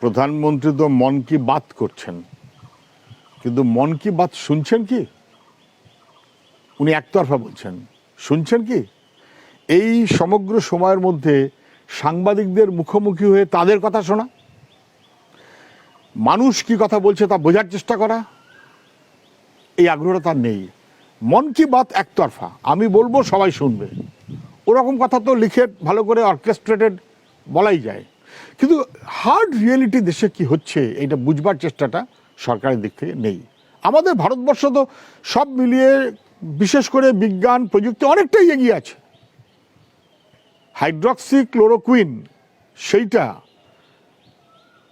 প্রধানমন্ত্রী তো মন কি বাত করছেন। কিন্তু মন কি বাত শুনছেন কি? উনি একতরফা বলছেন। শুনছেন কি? এই সমগ্র সময়ের মধ্যে সাংবাদিকদের মুখোমুখি হয়ে তাদের কথা শোনা। মানুষ কি কথা বলছে তা বোঝার চেষ্টা করা। এই আগ্রহটা তার নেই। মন কি বাত একতরফা। আমি বলব সবাই শুনবে। ওরকম কথা তো লিখে ভালো করে অর্কেস্ট্রেটেড বলাই যায়। কিন্তু হার্ড রিয়েলিটি দেশে কি হচ্ছে এটা বুঝবার চেষ্টাটা সরকারের দিক থেকে নেই। আমাদের ভারতবর্ষ তো সব মিলিয়ে বিশেষ করে বিজ্ঞান, প্রযুক্তি অনেকটাই এগিয়ে আছে। হাইড্রক্সি ক্লোরোকুইন সেইটা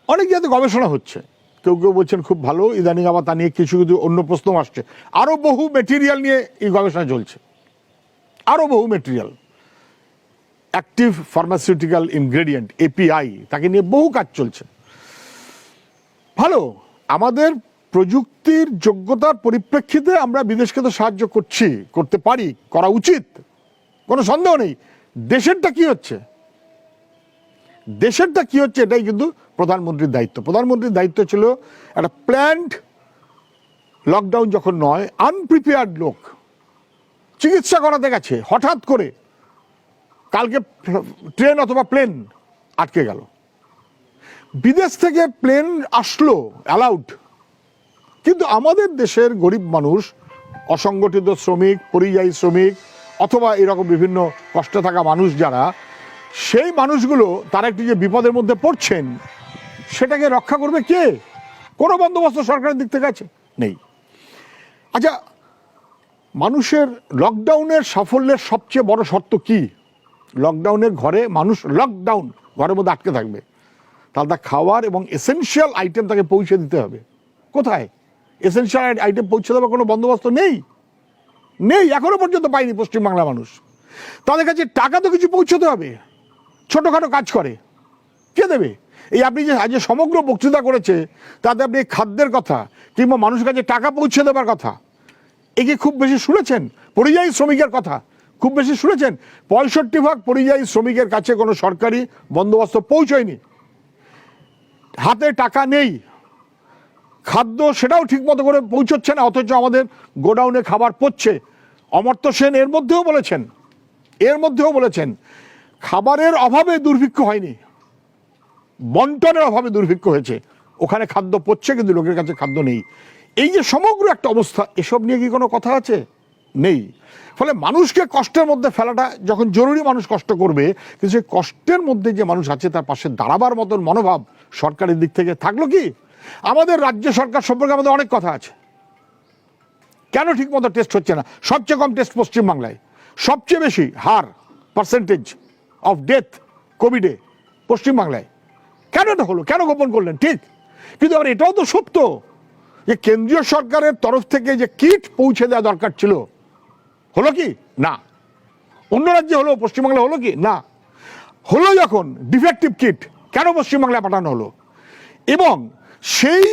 অনেক জায়গাতে গবেষণা হচ্ছে। কেউ কেউ বলছেন খুব ভালো, ইদানিং আবার তা নিয়ে কিছু কিছু অন্য প্রশ্ন আসছে। আরও বহু মেটেরিয়াল নিয়ে এই গবেষণা চলছে। আরও বহু material active pharmaceutical ingredient API তাকে নিয়ে বহু কাজ চলছে। ভালো, আমাদের প্রযুক্তির যোগ্যতার পরিপ্রেক্ষিতে আমরা বিদেশকে তো সাহায্য করছি, করতে পারি, করা উচিত, কোনো সন্দেহ নেই। দেশেরটা কি হচ্ছে? দেশেরটা কি হচ্ছে এটাই কিন্তু প্রধানমন্ত্রীর দায়িত্ব। প্রধানমন্ত্রীর দায়িত্ব ছিল একটা প্ল্যান্ড লকডাউন যখন নয় আনপ্রিপেয়ার্ড লোক চিকিৎসা করাতে গেছে, হঠাৎ করে কালকে ট্রেন অথবা প্লেন আটকে গেল। বিদেশ থেকে প্লেন আসলো অ্যালাউড কিন্তু আমাদের দেশের গরিব মানুষ, অসংগঠিত শ্রমিক, পরিযায়ী শ্রমিক, অথবা এরকম বিভিন্ন কষ্টে থাকা মানুষ যারা, সেই মানুষগুলো, তারা একটু যে বিপদের মধ্যে পড়ছেন, সেটাকে রক্ষা করবে কে? কোনো বন্দোবস্ত সরকারের দিক থেকে আছে? নেই। আচ্ছা মানুষের লকডাউনের সাফল্যের সবচেয়ে বড় শর্ত কি? লকডাউনের ঘরে মানুষ লকডাউন ঘরের মধ্যে আটকে থাকবে। তাহলে তার খাওয়ার এবং এসেনশিয়াল আইটেম তাকে পৌঁছে দিতে হবে। কোথায়? এসেনশিয়াল আইটেম পৌঁছে দেওয়ার কোনো বন্দোবস্ত নেই? নেই, এখনও পর্যন্ত পায়নি পশ্চিমবাংলার মানুষ। তাদের কাছে টাকা তো কিছু পৌঁছতে হবে। ছোটোখাটো কাজ করে। কে দেবে? এই আপনি যে আজ সমগ্র বক্তৃতা করেছে, তাতে আপনি খাদ্যের কথা কিংবা মানুষের কাছে টাকা পৌঁছে দেওয়ার কথা একে খুব বেশি শুনেছেন? পরিযায়ী শ্রমিকের কথা। খুব বেশি শুনেছেন? পঁয়ষট্টি ভাগ পরিযায়ী শ্রমিকের কাছে, কোনো সরকারি বন্দোবস্ত পৌঁছয়নি। হাতে টাকা নেই। খাদ্য সেটাও ঠিকমতো করে পৌঁছচ্ছে না, অথচ আমাদের গোডাউনে খাবার পড়ছে অমর্ত্য সেন এর মধ্যেও বলেছেন, এর মধ্যেও বলেছেন, খাবারের অভাবে দুর্ভিক্ষ হয়নি। বন্টনের অভাবে দুর্ভিক্ষ হয়েছে। ওখানে খাদ্য পড়ছে কিন্তু লোকের কাছে খাদ্য নেই। এই যে সমগ্র একটা অবস্থা, এসব নিয়ে কি কোনো কথা আছে? নেই। ফলে মানুষকে কষ্টের মধ্যে ফেলাটা যখন জরুরি মানুষ কষ্ট করবে, কিন্তু সেই কষ্টের মধ্যে যে মানুষ আছে তার পাশে দাঁড়াবার মতন মনোভাব সরকারের দিক থেকে থাকল কি? আমাদের রাজ্য সরকার সম্পর্কে আমাদের অনেক কথা আছে। কেন ঠিকমতো টেস্ট হচ্ছে না? সবচেয়ে কম টেস্ট পশ্চিমবাংলায়। সবচেয়ে বেশি হার পার্সেন্টেজ অফ ডেথ কোভিডে পশ্চিমবাংলায়। কেন এটা হলো? কেন গোপন করলেন? ঠিক। কিন্তু আবার এটাও তো সত্য যে কেন্দ্রীয় সরকারের তরফ থেকে যে কিট পৌঁছে দেওয়া দরকার ছিল হলো কি? না। অন্য রাজ্যে হলো পশ্চিমবাংলা হলো কি? না। হলো যখন ডিফেক্টিভ কিট কেন পশ্চিমবাংলায় পাঠানো হলো? এবং সেই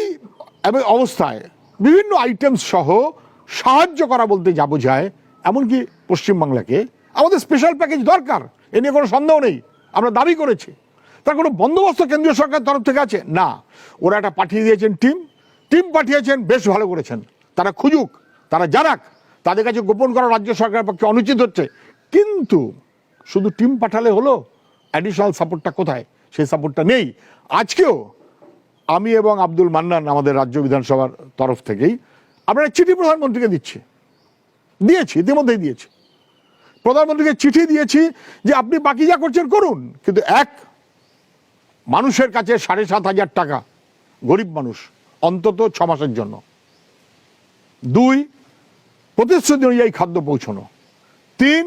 অবস্থায় বিভিন্ন আইটেম সহ সাহায্য করা বলতে যা বোঝায়, এমনকি পশ্চিমবাংলাকে, আমাদের স্পেশাল প্যাকেজ দরকার, এ নিয়ে কোনো সন্দেহ নেই, আমরা দাবি করেছি। তার কোনো বন্দোবস্ত কেন্দ্রীয় সরকার তরফ থেকে আছে? না। ওরা একটা পাঠিয়ে দিয়েছেন টিম টিম পাঠিয়েছেন, বেশ ভালো করেছেন। তারা খুঁজুক, তারা জানাক তাদের কাছে গোপন করা রাজ্য সরকারের পক্ষে অনুচিত হচ্ছে। কিন্তু শুধু টিম পাঠালে হলো অ্যাডিশনাল সাপোর্টটা কোথায়? সেই সাপোর্টটা নেই। আজকেও আমি এবং আব্দুল মান্নান আমাদের রাজ্য বিধানসভার তরফ থেকেই আমরা চিঠি প্রধানমন্ত্রীকে দিচ্ছি। দিয়েছি, ইতিমধ্যেই দিয়েছি। প্রধানমন্ত্রীকে চিঠি দিয়েছি যে আপনি বাকি যা করছেন করুন, কিন্তু এক, মানুষের কাছে সাড়ে সাত হাজার টাকা, গরিব মানুষ, অন্তত ছ মাসের জন্য। দুই প্রতিশ্রুতি অনুযায়ী খাদ্য পৌঁছানো। তিন,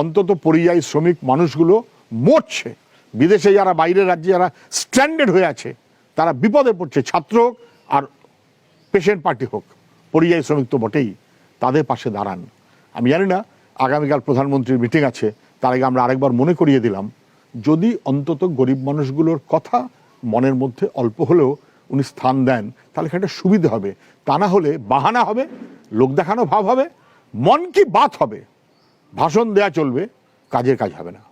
অন্তত পরিযায়ী শ্রমিক মানুষগুলো মরছে। বিদেশে যারা, বাইরের রাজ্যে যারা স্ট্যান্ডার্ড হয়ে আছে, তারা বিপদে পড়ছে। ছাত্র হোক আর পেশেন্ট পার্টি হোক, পরিযায়ী শ্রমিক তো বটেই, তাদের পাশে দাঁড়ান। আমি জানি না, আগামীকাল প্রধানমন্ত্রীর মিটিং আছে, তার আগে আমরা আরেকবার মনে করিয়ে দিলাম, যদি অন্তত গরিব মানুষগুলোর কথা মনের মধ্যে অল্প হলেও উনি স্থান দেন, তাহলে একটা সুবিধা হবে। তা না হলে বাহানা হবে লোক দেখানো ভাব হবে, মন কি বাত হবে? ভাষণ দেয়া চলবে, কাজের কাজ হবে না।